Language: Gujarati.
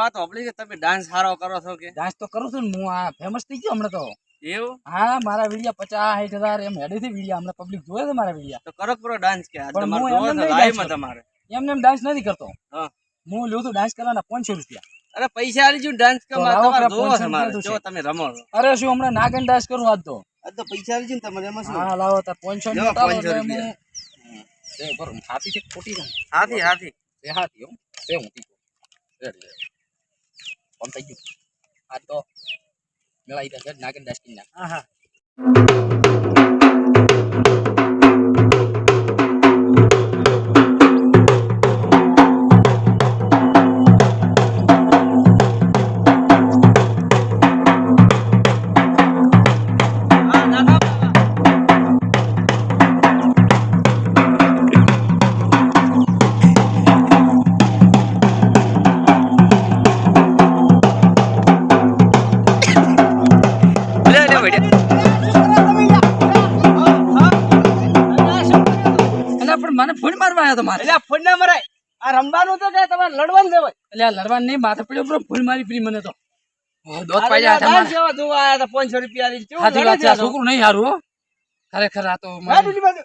વાત હોભળી કે તમે ડાન્સ સારો કરો છો કે? ડાન્સ તો કરું છું ને હું આ ફેમસ થઈ ગયો હમણાં તો. એવું? હા મારા વિડિયા પચાસ સાઠ હજાર એમ હેડેથી વિડિયા હમણાં પબ્લિક જોવે છે મારા વિડિયા. તો કરો કરો ડાન્સ કે તમારે એમને એમ ડાન્સ નથી કરતો. હું. લ્યો તો ડાન્સ કરવાના પાંચસો રૂપિયા. અરે પૈસા આલી જો ડાન્સ કે તો મારે લાવો તમારે જોવો છે મારે જો તમે રમો અરે શું હમણાં નાગન ડાન્સ કરું આજ તો? આજ તો પૈસા આલી ને તમારે એમાં શું? હા લાવો તાર પાંચસો લ્યો, નોટ 500 રૂપિયા. એ બરોબર હાથી છે ખોટી હાથી હાથી. એ હાથી હું તે હું રેડી કોમ થઈ ગયું આજ તો મેળાઈ જશે નાગન કરી હા હા હા, મને ફોન મારવા આવ્યો તો મારે. એટલે આ ફોન ના મરાય. આ રમવાનું તો કે તમારે લડવાનું છે ભાઈ એટલે આ લડવા નહીં માથે પડ્યો બરો ફોન મારી ફ્રી મને તો. દોત પાઈ આ જાય ડાન્સ જેવા જોવા આયા તો 500 રૂપિયા લઈ કેવું લડે છે છે છોકરું નહીં હારું હો. ખરેખર આ તો મારી- બાજુ.